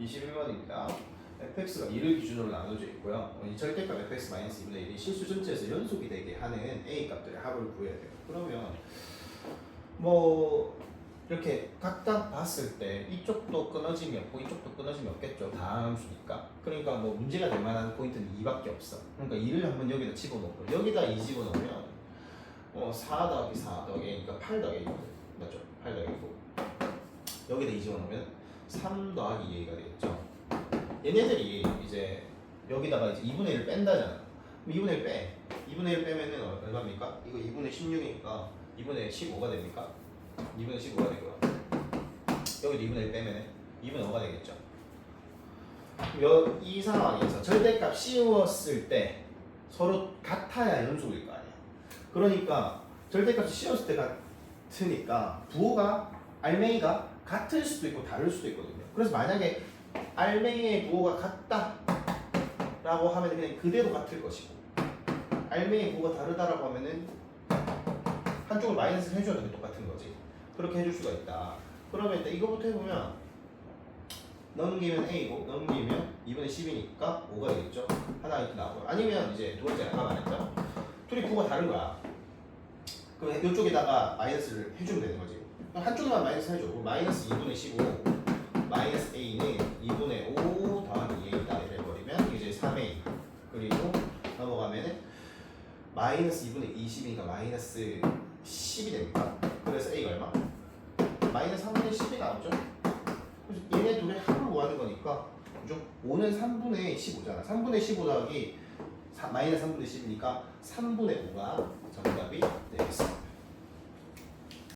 21번입니다. fx가 2를 기준으로 나눠져 있고요. 어, 이 절대값 fx 마이너스 2분의 1이 실수 전체에서 연속이 되게 하는 a 값들의 합을 구해야 돼요. 그러면 뭐 이렇게 각각 봤을 때 이쪽도 끊어짐이 없고 이쪽도 끊어짐이 없겠죠. 다함수니까. 그러니까 뭐 문제가 될 만한 포인트는 2밖에 없어. 그러니까 2를 한번 여기다 집어넣고 여기다 2 집어넣으면 어, 4 더하기 4 더하기 A니까 8 더하기 A거든. 맞죠? 8 더하기 9. 여기다 2 집어넣으면 3 더하기 A가 되겠죠. 얘네들이 이제 여기다가 이제 2분의 1을 뺀다잖아. 그럼 2분의 1 빼. 2분의 1 빼면은 얼- 얼마입니까? 이거 2분의 16이니까 2분의 15가 됩니까? 2분의 15가 되고요. 여기도 2분의 1 빼면은 2분의 5가 되겠죠. 여, 이 상황에서 절대값 씌웠을 때 서로 같아야 연속일 거 아니야. 그러니까 절대값이 씌웠을 때 같으니까 부호가 알맹이가 같을 수도 있고 다를 수도 있거든요. 그래서 만약에 알맹이의 부호가 같다 라고 하면 그냥 그대로 같을 것이고 알맹이의 부호가 다르다라고 하면은 한쪽을 마이너스를 해줘도 그게 똑같은 거지. 그렇게 해줄 수가 있다. 그러면 일단 이거부터 해보면 넘기면 A고 넘기면 2분의 10이니까 5가 되겠죠. 하나 이렇게 나오고요. 아니면 이제 두 번째 아까 말했죠. 둘이 부호가 다른 거야. 그럼 이쪽에다가 마이너스를 해주면 되는 거지. 한쪽만 마이너스 해줘. 그럼 마이너스 2분의 15 마이너스 A는 2분의 5 더하기 2A다 이래 버리면 이제 3A 그리고 넘어가면은 마이너스 2분의 20이니까 마이너스 10이 됩니다. 그래서 A가 얼마? 마이너스 3분의 10이 나오죠. 얘네 둘의 합을 구하는 거니까 그죠? 5는 3분의 15잖아. 3분의 15 더하기 사- 마이너스 3분의 10이니까 3분의 5가 정답이 되겠습니다.